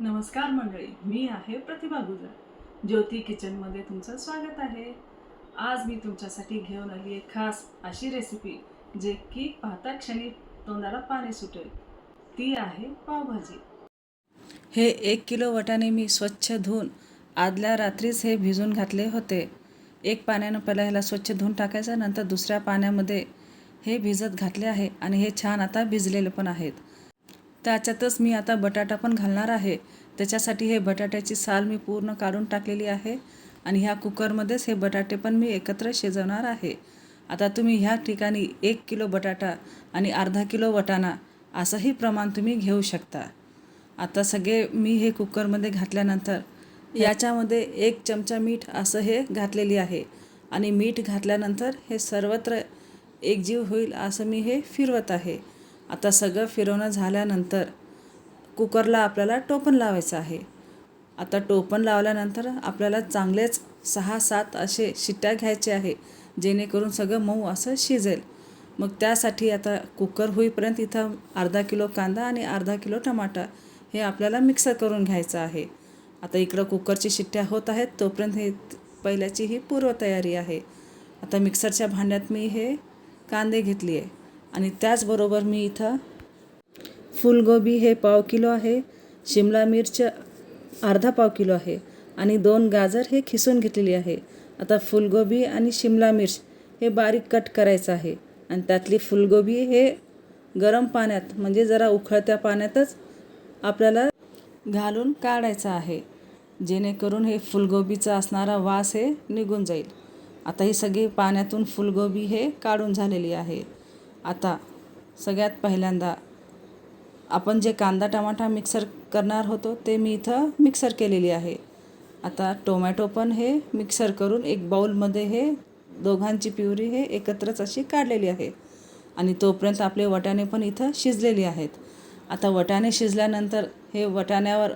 नमस्कार मंडळी मी आहे प्रतिभा गुजर. ज्योती किचनमध्ये तुमचं स्वागत आहे. आज मी तुमच्यासाठी घेऊन आली आहे खास अशी रेसिपी जे की पाहता क्षणी तोंडाला पाणी सुटेल. ती आहे पावभाजी. हे एक किलो वटाणे मी स्वच्छ धुवून आदल्या रात्रीच हे भिजून घातले होते. एक पाण्यानं पहिला ह्याला स्वच्छ धुवून टाकायचं नंतर दुसऱ्या पाण्यामध्ये हे भिजत घातले आहे आणि हे छान आता भिजलेले पण आहेत. त्याच्यातच मी आता बटाटा पण घालणार आहे. त्याच्यासाठी हे बटाट्याची साल मी पूर्ण काढून टाकलेली आहे आणि ह्या कुकरमध्येच हे बटाटे पण मी एकत्र शिजवणार आहे. आता तुम्ही ह्या ठिकाणी एक किलो बटाटा आणि अर्धा किलो वटाणा असंही प्रमाण तुम्ही घेऊ शकता. आता सगळे मी हे कुकरमध्ये घातल्यानंतर याच्यामध्ये एक चमचा मीठ असं हे घातलेली आहे आणि मीठ घातल्यानंतर हे सर्वत्र एकजीव होईल असं मी हे फिरवत आहे. आता सगळं फिरवणं झाल्यानंतर कुकरला आपल्याला टोपण लावायचं आहे. आता टोपण लावल्यानंतर आपल्याला चांगलेच सहा सात असे शिट्ट्या घ्यायचे आहे जेणेकरून सगळं मऊ असं शिजेल. मग त्यासाठी आता कुकर होईपर्यंत इथं अर्धा किलो कांदा आणि अर्धा किलो टमाटा हे आपल्याला मिक्सर करून घ्यायचं आहे. आता इकडं कुकरची शिट्ट्या होत आहेत तोपर्यंत हे पहिल्याची ही पूर्वतयारी आहे. आता मिक्सरच्या भांड्यात मी हे कांदे घेतली आहे आणि त्याचबरोबर मी इथं फुलगोबी हे पाव किलो आहे शिमला मिरच अर्धा पाव किलो आहे आणि दोन गाजर हे खिसून घेतलेली आहे. आता फुलगोबी आणि शिमला मिर्च हे बारीक कट करायचं आहे आणि त्यातली फुलगोबी हे गरम पाण्यात म्हणजे जरा उखळत्या पाण्यातच आपल्याला घालून काढायचं आहे. जेणेकरून हे फुलगोबीचा असणारा वास हे निघून जाईल. आता ही सगळी पाण्यातून फुलगोबी हे काढून झालेली आहे. आता सगळ्यात पहिल्यांदा आपण जे कांदा टमाटा मिक्सर करणार होतो ते मी इथं मिक्सर केलेली आहे. आता टोमॅटो पण हे मिक्सर करून एक बाऊलमध्ये हे दोघांची प्युरी हे एकत्रच अशी काढलेली आहे. आणि तोपर्यंत आपले वटाणे पण इथं शिजलेली आहेत. आता वटाणे शिजल्यानंतर हे वटाण्यावर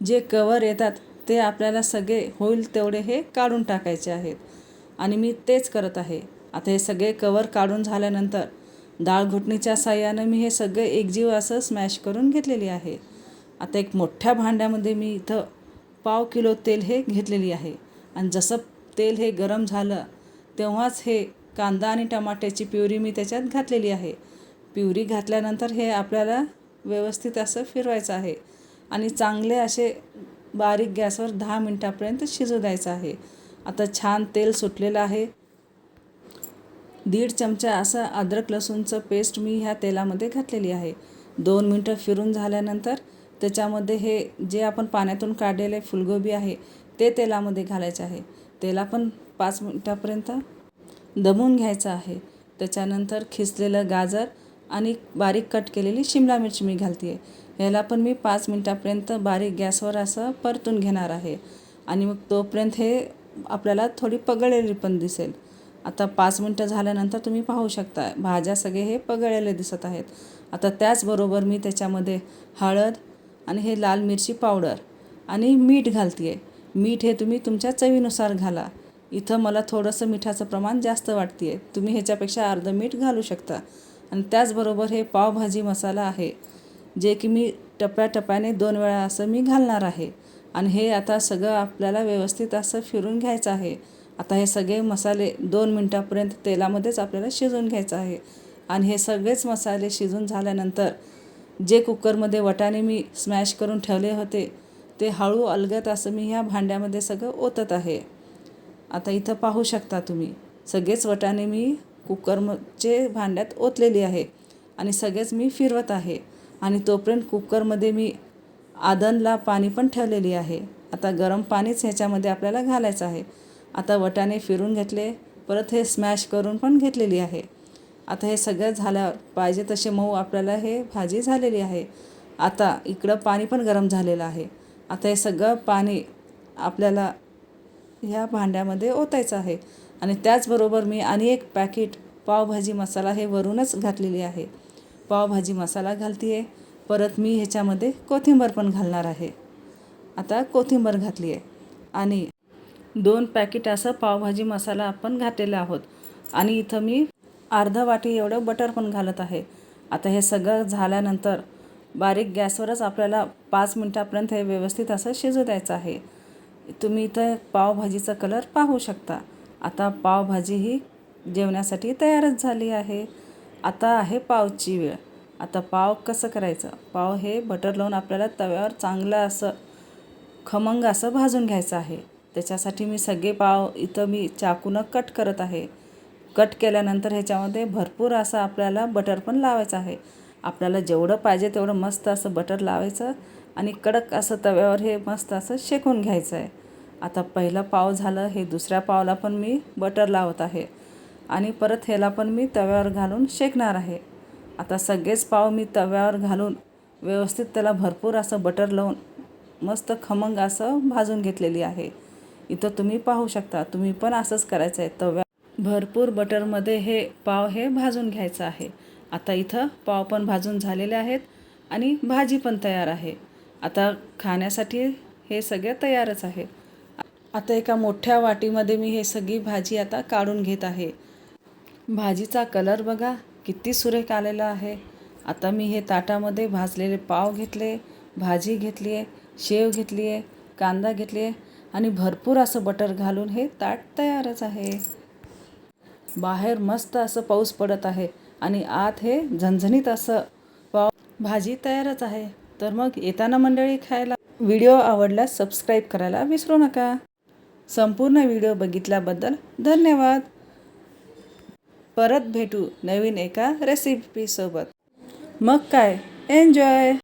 जे कवर येतात ते आपल्याला सगळे होईल तेवढे हे काढून टाकायचे आहेत. आणि मी तेच करत आहे. आता हे सगळे कवर काढून झाल्यानंतर डाळ घुटणीच्या साह्यानं मी हे सगळे एकजीव असं स्मॅश करून घेतलेली आहे. आता एक मोठ्या भांड्यामध्ये मी इथं पाव किलो तेल हे घेतलेली आहे. आणि जसं तेल हे गरम झालं तेव्हाच हे कांदा आणि टमाट्याची प्युरी मी त्याच्यात घातलेली आहे. प्युरी घातल्यानंतर हे आपल्याला व्यवस्थित असं फिरवायचं आहे. आणि चांगले असे बारीक गॅसवर दहा मिनटापर्यंत शिजू द्यायचं आहे. आता छान तेल सुटलेलं आहे. दीड चमचा असं अद्रक लसूणचं पेस्ट मी ह्या तेलामध्ये घातलेली आहे. दोन मिनटं फिरून झाल्यानंतर त्याच्यामध्ये हे जे आपण पाण्यातून काढलेले फुलगोबी आहे ते तेलामध्ये घालायचे आहे. तेला पण पाच मिनटापर्यंत दमून घ्यायचं आहे. त्याच्यानंतर खिसलेलं गाजर आणि बारीक कट केलेली शिमला मिरची मी घालते आहे ह्याला पण मी पाच मिनटापर्यंत बारीक गॅसवर असं परतून घेणार आहे. आणि मग तोपर्यंत हे आपल्याला थोडी पगळलेली पण दिसेल. आता पाच मिनटं झाल्यानंतर तुम्ही पाहू शकता भाज्या सगळे हे पगळलेले दिसत आहेत. आता त्याचबरोबर मी त्याच्यामध्ये हळद आणि हे लाल मिरची पावडर आणि मीठ घालते आहे मीठ हे तुम्ही तुमच्या चवीनुसार घाला. इथं मला थोडंसं मिठाचं प्रमाण जास्त वाटते आहे तुम्ही ह्याच्यापेक्षा अर्धं मीठ घालू शकता. आणि त्याचबरोबर हे पावभाजी मसाला आहे जे की मी टप्प्याटप्प्याने दोन वेळा असं मी घालणार आहे. आणि हे आता सगळं आपल्याला व्यवस्थित असं फिरून घ्यायचं आहे. आता हे सगळे मसाले दोन मिनटापर्यंत तेलामध्येच आपल्याला शिजून घ्यायचं आहे. आणि हे सगळेच मसाले शिजून झाल्यानंतर जे कुकरमध्ये वटाने मी स्मॅश करून ठेवले होते ते हळू अलगत असं मी ह्या भांड्यामध्ये सगळं ओतत आहे. आता इथं पाहू शकता तुम्ही सगळेच वटाने मी कुकरचे भांड्यात ओतलेली आहे आणि सगळेच मी फिरवत आहे. आणि तोपर्यंत कुकरमध्ये मी आदनला पाणी पण ठेवलेली आहे. आता गरम पाणीच ह्याच्यामध्ये आपल्याला घालायचं आहे. आता वटाने फिरून घेतले परत हे स्मॅश करून पण घेतलेली आहे. आता हे सगळं झाल्यावर पाहिजे तसे मऊ आपल्याला हे भाजी झालेली आहे. आता इकडं पाणी पण गरम झालेलं आहे. आता हे सगळं पाणी आपल्याला ह्या भांड्यामध्ये ओतायचं आहे. आणि त्याचबरोबर मी आणि एक पॅकेट पावभाजी मसाला हे वरूनच घातलेली आहे. पावभाजी मसाला घालते आहे परत मी ह्याच्यामध्ये कोथिंबर पण घालणार आहे. आता कोथिंबर घातली आहे आणि दोन पॅकेट असं पावभाजी मसाला आपण घातलेला आहोत. आणि इथं मी अर्धा वाटी एवढं बटर पण घालत आहे. आता हे सगळं झाल्यानंतर बारीक गॅसवरच आपल्याला पाच मिनटापर्यंत हे व्यवस्थित असं शिजू द्यायचं आहे. तुम्ही इथं पावभाजीचा कलर पाहू शकता. आता पावभाजी ही जेवण्यासाठी तयारच झाली आहे. आता आहे पावची वेळ. आता पाव कसं करायचं? पाव हे बटर लावून आपल्याला तव्यावर चांगलं असं खमंग असं भाजून घ्यायचं आहे. त्याच्यासाठी मी सगळे पाव इथं मी चाकूनं कट करत आहे. कट केल्यानंतर ह्याच्यामध्ये भरपूर असं आपल्याला बटर पण लावायचं आहे. आपल्याला जेवढं पाहिजे तेवढं मस्त असं बटर लावायचं आणि कडक असं तव्यावर हे मस्त असं शेकून घ्यायचं आहे. आता पहिलं पाव झालं हे दुसऱ्या पावला पण मी बटर लावत आहे आणि परत ह्याला पण मी तव्यावर घालून शेकणार आहे. आता सगळेच पाव मी तव्यावर घालून व्यवस्थित त्याला भरपूर असं बटर लावून मस्त खमंग असं भाजून घेतलेली आहे. इथं तुम्ही पाहू शकता. तुम्ही पण असंच करायचं आहे. तव्या भरपूर बटरमध्ये हे पाव हे भाजून घ्यायचं आहे. आता इथं पाव पण भाजून झालेले आहेत आणि भाजी पण तयार आहे. आता खाण्यासाठी हे सगळे तयारच आहे. आता एका मोठ्या वाटीमध्ये मी हे सगळी भाजी आता काढून घेत आहे. भाजीचा कलर बघा किती सुरेख आलेला आहे. आता मी हे ताटामध्ये भाजलेले पाव घेतले भाजी घेतली आहे शेव घेतली आहे कांदा घेतली आहे. आणि भरपूर असं बटर घालून हे ताट तयारच आहे. बाहेर मस्त असं पाऊस पडत आहे आणि आत हे झणझणीत असं पाव भाजी तयारच आहे. तर मग येताना मंडळी खायला व्हिडिओ आवडल्यास सबस्क्राईब करायला विसरू नका. संपूर्ण व्हिडिओ बघितल्याबद्दल धन्यवाद. परत भेटू नवीन एका रेसिपीसोबत मग काय? एन्जॉय